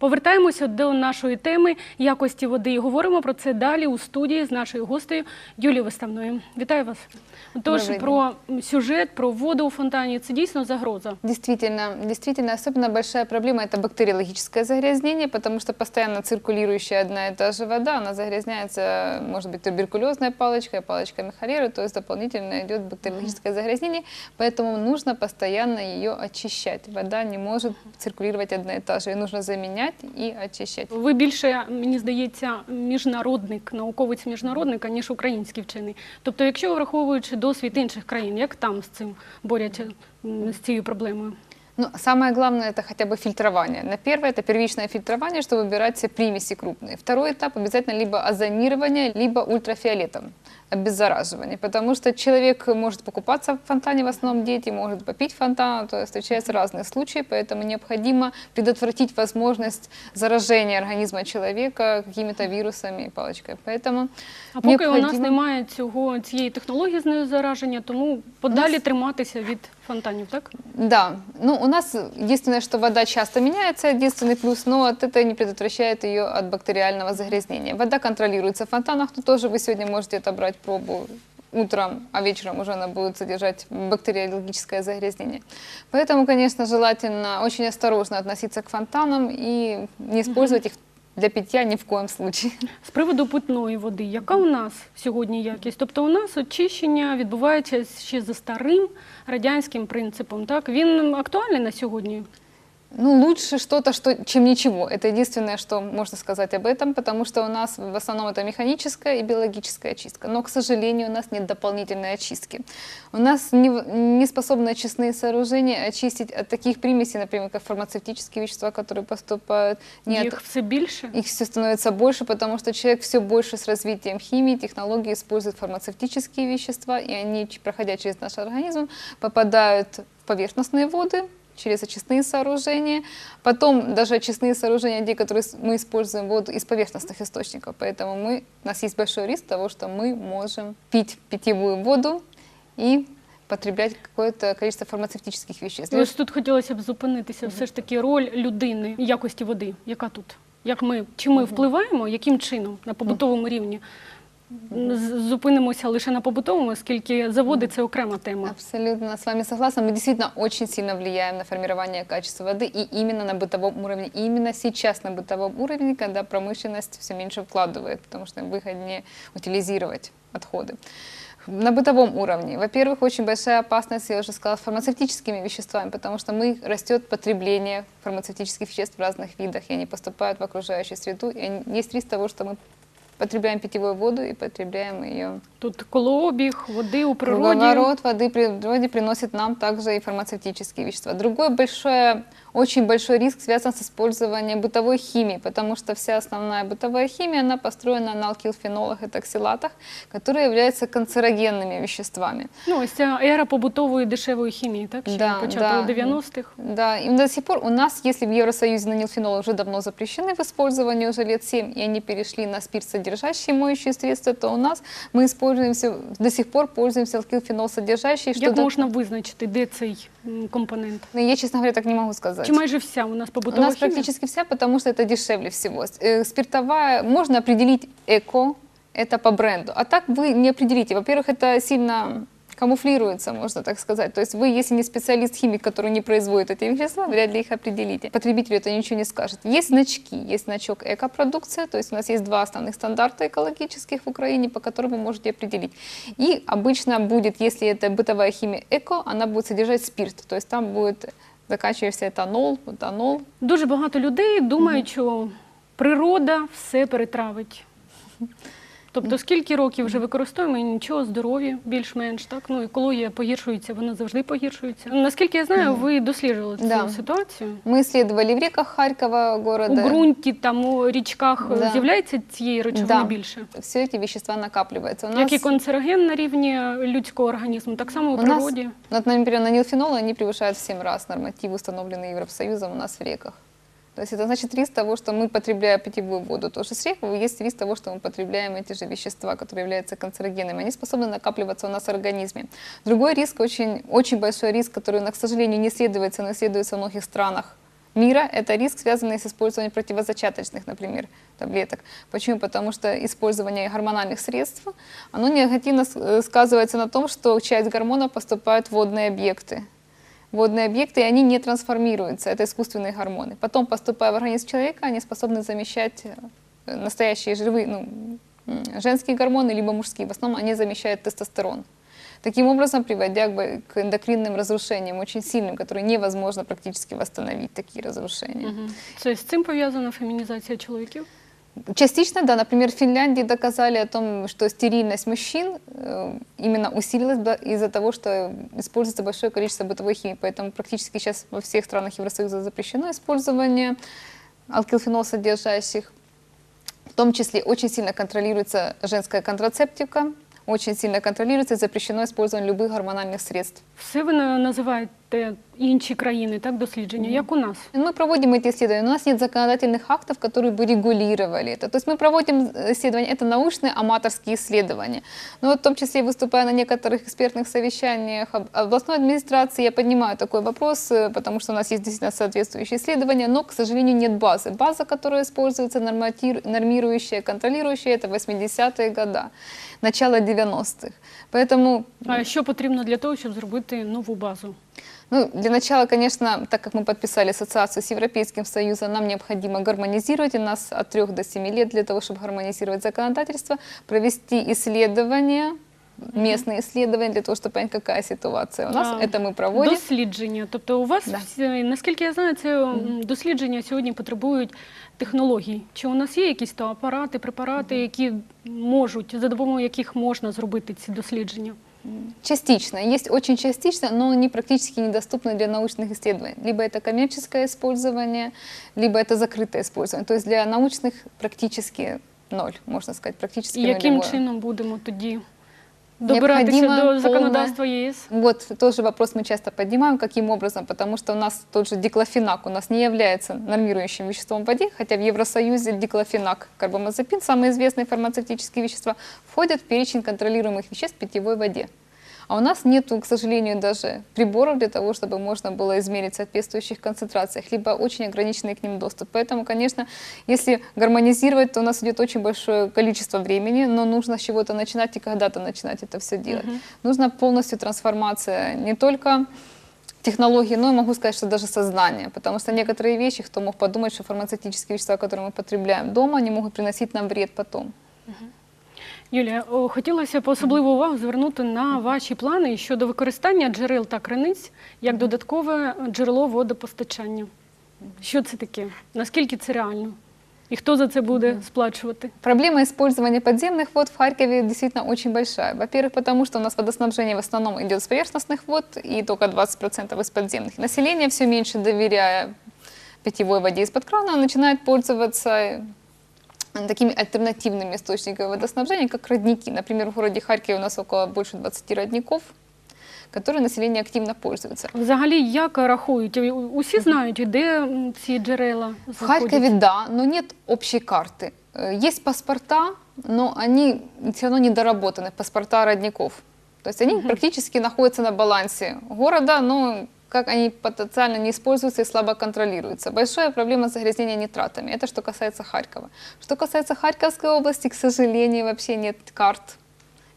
Повертаємося до нашої теми якості води і говоримо про це далі у студії з нашою гостею Юлією Виставною. Вітаю вас. Тож Добрий про сюжет, про воду у фонтані це дійсно загроза. Действительно, действительно, особенно большая проблема – это бактериологическое загрязнение, потому что постоянно циркулирующая одна и та же вода, она загрязняется, может быть, туберкулезной палочкой, палочками холеры, то есть дополнительно идет бактериологическое загрязнение, поэтому нужно постоянно ее очищать. Вода не может циркулировать одна и та же, ее нужно заменять и очищать. Ви більше, мені здається, міжнародник, науковець міжнародник, ніж український вчений. Тобто, якщо враховуючи досвід інших країн, як там з цим борються м, з цією проблемою? Ну, самое главное это хотя бы фильтрование. На первое это первичное фильтрование, чтобы убирать все примеси крупные. Второй этап обязательно либо озонирование, либо ультрафиолетом обеззараживание, потому что человек может покупаться в фонтане, в основном дети, может попить фонтан, то есть встречаются разные случаи, поэтому необходимо предотвратить возможность заражения организма человека какими-то вирусами и палочкой. Поэтому А поки у нас необходимо- немає цього цієї технології з зараження, тому подалі триматися від фонтанів, так? Да, ну у нас единственное, что вода часто меняется, единственный плюс, но от это не предотвращает ее от бактериального загрязнения. Вода контролируется в фонтанах, но тоже вы сегодня можете отобрать пробу утром, а вечером уже она будет содержать бактериологическое загрязнение. Поэтому, конечно, желательно очень осторожно относиться к фонтанам и не использовать их для питья ни в коем случае. З приводу питної води, яка у нас сьогодні якість? Тобто у нас очищення відбувається ще за старим радянським принципом. Так він актуальний на сьогодні. Ну, лучше что-то, что, чем ничего. Это единственное, что можно сказать об этом, потому что у нас в основном это механическая и биологическая очистка. Но, к сожалению, у нас нет дополнительной очистки. У нас не, не способны очистные сооружения очистить от таких примесей, например, как фармацевтические вещества, которые поступают. Нет, Їх все більше. их все становится больше, потому что человек все больше с развитием химии, технологий использует фармацевтические вещества, и они, проходя через наш организм, попадают в поверхностные воды, через очистные сооружения. Потом даже очистные сооружения, те, которые с- мы используем воду из поверхностных источников. Поэтому мы, у нас есть большой риск того, что мы можем пить питьевую воду и потреблять какое-то количество фармацевтических веществ. Ось тут хотілося б зупинитися. Все ж таки роль людини, якості води, яка тут? Як ми чи ми впливаємо, яким чином на побутовому рівні? З- Зупинимося лише на побутовому, оскільки заводи це окрема тема. Абсолютно с вами согласна. Мы действительно очень сильно влияем на формирование качества воды и именно на бытовом уровне. И именно сейчас на бытовом уровне, когда промышленность все меньше вкладывает, потому что им выгоднее утилизировать отходы. На бытовом уровне, во-первых, очень большая опасность, я уже сказала, с фармацевтическими веществами, потому что мы растет потребление фармацевтических веществ в разных видах, и они поступают в окружающую среду. И они- есть риск того, что мы потребляем питьевую воду и потребляем ее Тут колообіг, води у природі. Круговорот воды в природе приносит нам также и фармацевтические вещества. Другой большой, очень большой риск связан с использованием бытовой химии, потому что вся основная бытовая химия, она построена на алкилфенолах и токсилатах, которые являются канцерогенными веществами. Ну, ось ця ера побутової дешевої хімії, так? Ще Да, початок да. 90-х. Да, и до сих пор у нас, если в Евросоюзе нанилфенолы уже давно запрещены в использовании, уже лет 7, и они перешли на спирт, содержащие моющие средства, то у нас мы используем все, до сих пор пользуемся алкилфенол содержащий. Як можна визначити, де цей м, компонент? Ну, Я, честно говоря, так не могу сказать. Чи майже вся у нас У побутова нас хімія? практически вся, потому что это дешевле всего. С- э, Спиртовая можно определить эко, это по бренду. А так вы не определите. Во-первых, это сильно камуфлируется, можно так сказать. То есть вы, если не специалист-химик, который не производит эти вещества, вряд ли их определите. Потребителю это ничего не скажет. Есть значки, есть значок эко-продукция, то есть у нас есть два основных стандарта экологических в Украине, по которым вы можете определить. И обычно будет, если это бытовая химия эко, она будет содержать спирт, то есть там будет заканчивающийся этанол, бутанол, Дуже багато людей думають, що природа все перетравить. Тобто, скільки років вже використовуємо і нічого, здоров'я більш-менш, так? Ну, екологія погіршується, вона завжди погіршується. Наскільки я знаю, ви досліджували цю Да. ситуацію. Мы исследовали в реках Харькова У города. ґрунті, там у річках е, Да. з'являється цієї речовини Да. більше. Все эти вещества накапливаются. У нас, Як і канцероген на рівні людського організму, так само у у нас, природі. вот, например, нанилфенолы, они превышают в 7 раз норматив, установленный Евросоюзом у нас в реках. То есть это значит риск того, что мы потребляем питьевую воду. Тоже с рек есть риск того, что мы потребляем эти же вещества, которые являются канцерогенами. Они способны накапливаться у нас в организме. Другой риск, очень, очень большой риск, который, к сожалению, не исследуется, но исследуется в многих странах мира – это риск, связанный с использованием противозачаточных, например, таблеток. Почему? Потому что использование гормональных средств, оно негативно э, сказывается на том, что часть гормонов поступают в водные объекты Водные объекты, и они не трансформируются, это искусственные гормоны. Потом, поступая в организм человека, они способны замещать э, настоящие живые, ну, м, женские гормоны, либо мужские. В основном они замещают тестостерон. Таким образом, приводя к бо- к эндокринным разрушениям, очень сильным, которые невозможно практически восстановить, такие разрушения. Мгм. Це з цим пов'язана фемінізація чоловіків? Частично, да. Например, в Финляндии доказали о том, что стерильность мужчин э, именно усилилась из-за того, что используется большое количество бытовой химии. Поэтому практически сейчас во всех странах Евросоюза запрещено использование алкилфенол содержащих. В том числе очень сильно контролируется женская контрацептика, очень сильно контролируется и запрещено использование любых гормональных средств. Все ви на- називаєте інші країни, так, дослідження, як у нас. Мы проводим эти исследования. У нас нет законодательных актов, которые бы регулировали это. То есть мы проводим э, исследования. Это научные аматорские исследования. Но вот в том числе выступая на некоторых экспертных совещаниях об- областной администрации, я поднимаю такой вопрос, э, потому что у нас есть действительно соответствующие исследования, но, к сожалению, нет базы. База, которая используется, норматир- нормирующая, контролирующая, это 80-е годы, начало 90-х. Поэтому А що потрібно для того, щоб зробити нову базу? ну, для начала, конечно, так как мы подписали ассоциацию с Европейским Союзом, нам необходимо гармонизировать, у нас от 3 до 7 лет для того, чтобы гармонизировать законодательство, провести исследования, местные исследования, для того, чтобы понять, какая ситуация у нас. А, Это мы проводим. Дослідження. Тобто у вас, Да. всі- наскільки я знаю, це м, дослідження сьогодні потребують технологій. Чи у нас є якісь то апарати, препарати, які можуть, за допомогою яких можна зробити ці дослідження? Частично, есть очень частично, но они практически недоступны для научных исследований. Либо это коммерческое использование, либо это закрытое использование. То есть для научных практически ноль, можно сказать, практически І яким нулевое. чином будемо тоді добиратися Необходимо до законодавства ЄС? Вот тоже вопрос мы часто поднимаем, каким образом, потому что у нас тот же диклофенак у нас не является нормирующим веществом в воде, хотя в Евросоюзе диклофенак, карбамазепин, самые известные фармацевтические вещества, входят в перечень контролируемых веществ в питьевой воде. А у нас нет, к сожалению, даже приборов для того, чтобы можно было измерить в соответствующих концентрациях, либо очень ограниченный к ним доступ. Поэтому, конечно, если гармонизировать, то у нас идет очень большое количество времени, но нужно с чего-то начинать и когда-то начинать это все делать. Нужна полностью трансформация не только технологии, но и могу сказать, что даже сознания. Потому что некоторые вещи, кто мог подумать, что фармацевтические вещества, которые мы потребляем дома, они могут приносить нам вред потом. Юлія, о, хотілося б особливу увагу звернути на ваші плани щодо використання джерел та криниць як додаткове джерело водопостачання. Що це таке? Наскільки це реально? І хто за це буде сплачувати? Проблема использования подземных вод в Харькове действительно очень большая. Во-первых, потому что у нас водоснабжение в основном идет с поверхностных вод и только 20% из подземных. Население все меньше доверяя питьевой воде из-под крана, начинает пользоваться э, такими альтернативными источниками водоснабжения, как родники. Например, в городе Харькове у нас около больше 20 родников, которые население активно пользуется. Взагалі, як рахують? У- Усі знають, де м, ці джерела В знаходяться? Харькове да, но нет общей карты. Э, Есть паспорта, но они все равно недоработаны, паспорта родников. То есть они практически находятся на балансе города, но как они потенциально не используются и слабо контролируются. Большая проблема с загрязнением нитратами. Это что касается Харькова. Что касается Харьковской области, к сожалению, вообще нет карт,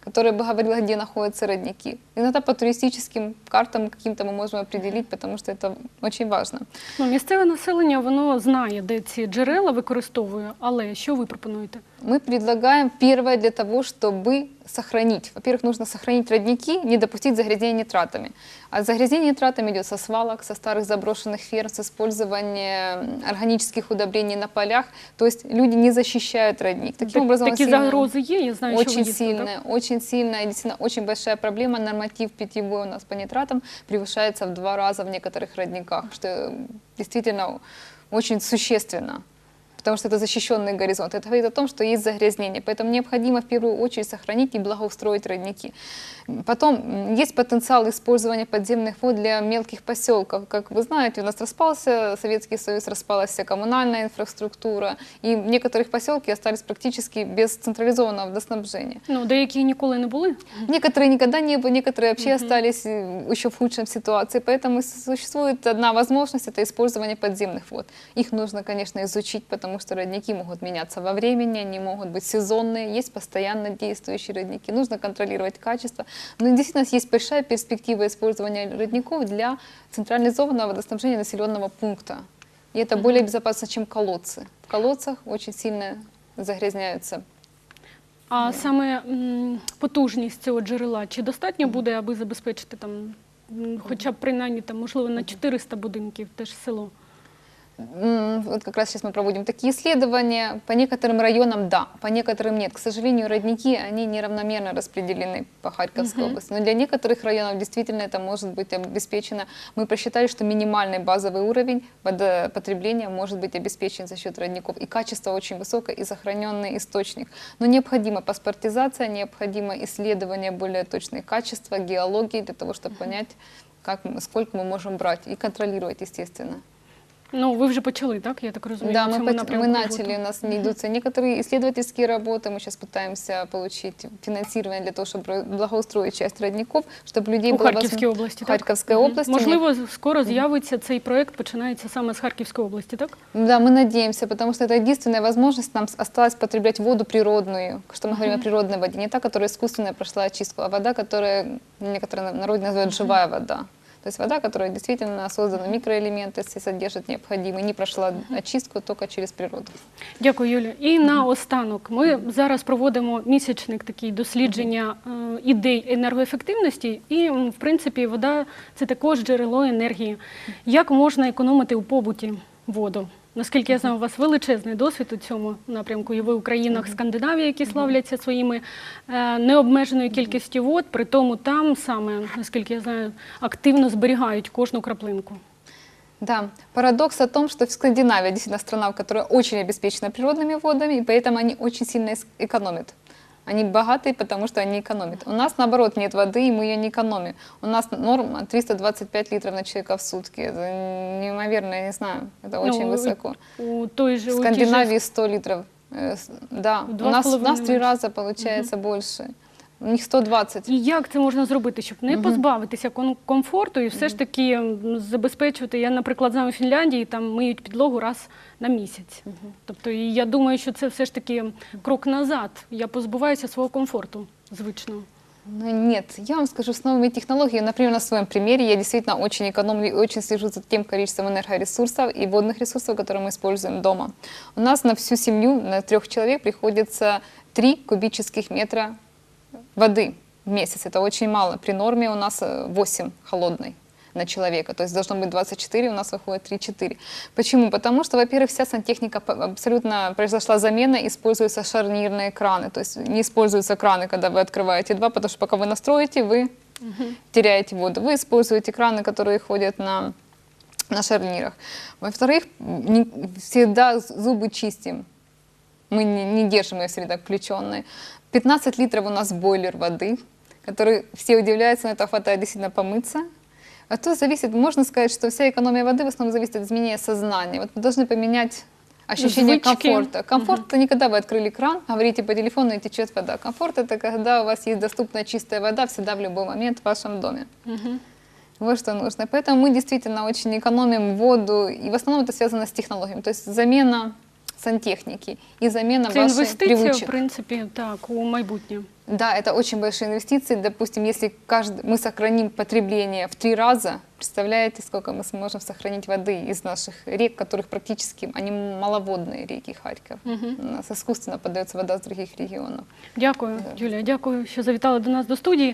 которые бы говорила, где находятся родники. Иногда по туристическим картам каким-то мы можем определить, потому что это очень важно. Ну, місцеве населення воно знає, де ці джерела використовує, але що ви пропонуєте? Мы предлагаем первое для того, чтобы сохранить. Во-первых, нужно сохранить родники, не допустить загрязнения нитратами. А загрязнение нитратами идет со свалок, со старых заброшенных ферм, с использования м, органических удобрений на полях. То есть люди не защищают родник. Таким Так- образом, он такі сильно- загрози є, я знаю, що ви очень їздили, так? сильная, очень сильная, и действительно очень большая проблема. Норматив питьевой у нас по нитратам превышается в два раза в некоторых родниках, что э, действительно очень существенно. потому что это защищенный горизонт. Это говорит о том, что есть загрязнение. Поэтому необходимо в первую очередь сохранить и благоустроить родники. Потом есть потенциал использования подземных вод для мелких поселков. Как вы знаете, у нас распался Советский Союз, распалась вся коммунальная инфраструктура, и некоторых поселки остались практически без централизованного водоснабжения. Ну, деякі ніколи не були. Некоторые никогда не было, некоторые вообще остались э, еще в худшем ситуации. Поэтому существует одна возможность – это использование подземных вод. Их нужно, конечно, изучить, потому что родники могут меняться во времени, они могут быть сезонные, есть постоянно действующие родники. Нужно контролировать качество. Но действительно есть большая перспектива использования родников для централизованного водоснабжения населенного пункта. И это более безопасно, чем колодцы. В колодцах очень сильно загрязняются А саме м, потужність цього джерела чи достатньо буде, аби забезпечити там, м, хоча б принаймні там, можливо, на 400 будинків теж село? Вот как раз сейчас мы проводим такие исследования. По некоторым районам да, по некоторым нет. К сожалению, родники, они неравномерно распределены по Харьковской области. Но для некоторых районов действительно это может быть обеспечено. Мы просчитали, что минимальный базовый уровень водопотребления может быть обеспечен за счет родников. И качество очень высокое, и сохраненный источник. Но необходима паспортизация, необходимо исследование более точные качества, геологии, для того, чтобы понять, как, сколько мы можем брать и контролировать, естественно. Ну, ви вже почали, так? Я так розумію. Да, в мы, цьому пот- напрямку мы роботу. начали, у нас не идутся некоторые исследовательские работы, мы сейчас пытаемся получить финансирование для того, чтобы благоустроить часть родников, чтобы людей у было Харківській возможно- області. В так? Харьковской Мгм. области. Можливо, скоро з'явиться цей проект, починається саме з Харківської області, так? Да, мы надеемся, потому что это единственная возможность нам с- осталось потреблять воду природную, что мы говорим о природной воде, не та, которая искусственно прошла очистку, а вода, которая некоторые народы называют живая вода. То есть вода, которая действительно создана микроэлементы, все содержит необходимые, не прошла очистку только через природу. Дякую, Юлія. І наостанок ми зараз проводимо місячник такий дослідження е, ідей енергоефективності, і м, в принципі вода це також джерело енергії. Як можна економити у побуті воду? Наскільки я знаю, у вас величезний досвід у цьому напрямку, і ви у країнах Скандинавії, які славляться своїми е, необмеженою кількістю вод, при тому там саме, наскільки я знаю, активно зберігають кожну краплинку. Да, парадокс о том, что Скандинавия действительно страна, которая очень обеспечена природными водами, и поэтому они очень сильно эс- экономят. Они богатые, потому что они экономят. У нас, наоборот, нет воды, и мы ее не экономим. У нас норма 325 литров на человека в сутки. Это неимоверно, я не знаю, это очень Ну, высоко. У той же В у тій же Скандинавии 100 литров. э, с- Да, В у два нас, с у нас половиной три меньше. раза получается больше. У них 120. І як це можна зробити, щоб не позбавитися кон- комфорту і все ж таки м, забезпечувати? Я, наприклад, знаю у Фінляндії там миють підлогу раз на місяць. Тобто, і я думаю, що це все ж таки крок назад. Я позбуваюся свого комфорту звичного. Ну, нет, я вам скажу, с новыми технологиями, например, на своем примере, я действительно очень экономлю и очень слежу за тем количеством энергоресурсов и водных ресурсов, которые мы используем дома. У нас на всю семью, на трех человек, приходится 3 кубических метра воды в месяц. Это очень мало. При норме у нас э, 8 холодной на человека. То есть должно быть 24, у нас выходит 3-4. Почему? Потому что, во-первых, вся сантехника абсолютно произошла замена, используются шарнирные краны. То есть не используются краны, когда вы открываете два, потому что пока вы настроите, вы теряете воду. Вы используете краны, которые ходят на, на шарнирах. Во-вторых, всегда зубы чистим. Мы не, не держим ее всегда включенной. 15 литров у нас бойлер воды, который все удивляются, но это хватает действительно помыться. А то зависит, можно сказать, что вся экономия воды в основном зависит от изменения сознания. Вот мы должны поменять ощущение Звычки. комфорта. Комфорт это не когда вы открыли кран, говорите по телефону и течет вода. Комфорт это когда у вас есть доступная чистая вода всегда в любой момент в вашем доме. Вот что нужно. Поэтому мы действительно очень экономим воду, и в основном это связано с технологиями. То есть замена сантехники и замена Це ваших інвестиція, в привычек. принципі, так, у майбутнє. Да, это очень большие инвестиции. Допустим, если каждый, мы сохраним потребление в три раза, представляете, сколько мы сможем сохранить воды из наших рек, которых практически, они маловодные реки Харьков. У нас искусственно подается вода с других регионов. Дякую, Юлія. Дякую, що завітали до нас до студії.